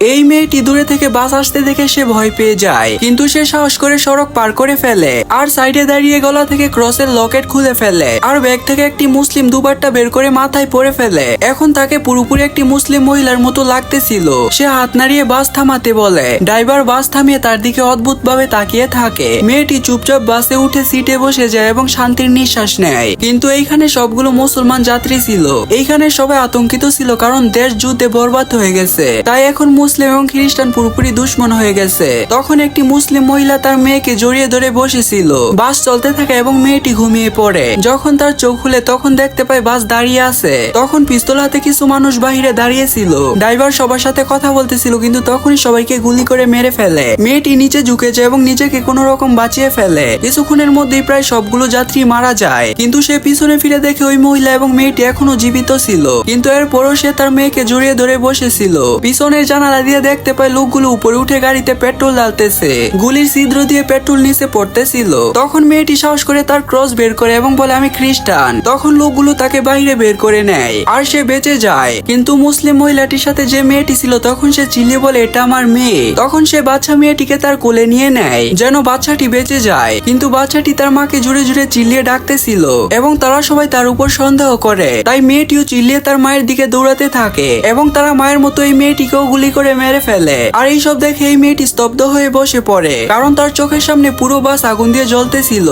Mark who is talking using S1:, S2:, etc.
S1: এই মেয়েটি দূরে থেকে বাস আসতে দেখে সে ভয় পেয়ে যায়। কিন্তু সে সাহস করে সড়ক পার করে ফেলে। আর সাইডে দাঁড়িয়ে গলা থেকে ক্রসের লকেট খুলে ফেলে। আর ব্যাগ থেকে একটি মুসলিম দুবারটা বের করে মাথায় পরে ফেলে। এখন তাকে পুরোপুরি একটি মুসলিম মহিলার মতো লাগতেছিল। সে হাত নাড়িয়ে বাস থামাতে বলে। ড্রাইভার বাস থামিয়ে তার দিকে অদ্ভুত ভাবে তাকিয়ে থাকে। মেয়েটি চুপচাপ বাসে উঠে সিটে বসে যায় এবং শান্তির নিঃশ্বাস নেয়। কিন্তু এইখানে সবগুলো মুসলমান যাত্রী ছিল। এইখানে সবাই আতঙ্কিত ছিল কারণ দেশ যুদ্ধে বরবাদ হয়ে গেছে। তাই এখন মুসলিম এবং খ্রিস্টান পুরোপুরি দুশ্মন হয়ে গেছে। তখন একটি মুসলিম মহিলা তার মেয়েকে জড়িয়ে ধরে বসেছিল। বাস চলতে থাকে এবং মেয়েটি ঘুমিয়ে পড়ে। যখন তার চোখ খুলে তখন দেখতে পায় বাস দাঁড়িয়ে আছে। তখন পিস্তল হাতে কিছু মানুষ বাহিরে দাঁড়িয়েছিল। ড্রাইভার সবার সাথে কথা বলতেছিল কিন্তু তখনই সবাইকে গুলি করে মেরে ফেলে। মেয়েটি নিচে ঝুঁকে যায় এবং নিজেকে কোনো রকম বাঁচিয়ে ফেলে। কিছুক্ষণের মধ্যেই প্রায় সবগুলো যাত্রী মারা যায়। কিন্তু সে পিছনে ফিরে দেখে ওই মহিলা এবং মেয়েটি এখনও জীবিত ছিল। কিন্তু এরপরও সে তার মেয়েকে জড়িয়ে ধরে বসেছিল। পিছনের জানালা দিয়ে দেখতে পায় লোকগুলো উপরে উঠে গাড়িতে পেট্রোল ডালতেছে গুলির ছিদ্র দিয়ে পেট্রোল নিচে পড়তেছিল। তখন মেয়েটি সাহস করে তার ক্রস বের করে এবং বলে, আমি খ্রিস্টান। তখন লোকগুলো তাকে বাইরে বের করে নেয় আর সে বেঁচে যায়। কিন্তু মুসলিম মহিলাটির সাথে যে মেয়েটি ছিল, তখন সে চিল্লিয়ে বলে, এটা আমার মেয়ে। তখন সে বাচ্চা মেয়েটিকে তার কোলে নিয়ে নেয়, যেন বাচ্চাটি বেঁচে যায়। কিন্তু বাচ্চাটি তার মাকে জুড়ে জুড়ে চিল্লিয়ে ডাকতেছিল এবং তারা সবাই তার উপর সন্দেহ করে। তাই মেয়েটিও চিল্লিয়ে তার মায়ের দিকে দৌড়াতে থাকে এবং তারা মায়ের মতো এই মেয়েটিকেও গুলি করে মেরে ফেলে। আর এইসব দেখে এই মেয়েটি স্তব্ধ হয়ে বসে পড়ে, কারণ তার চোখের সামনে পুরো বাস আগুন দিয়ে জ্বলতেছিল।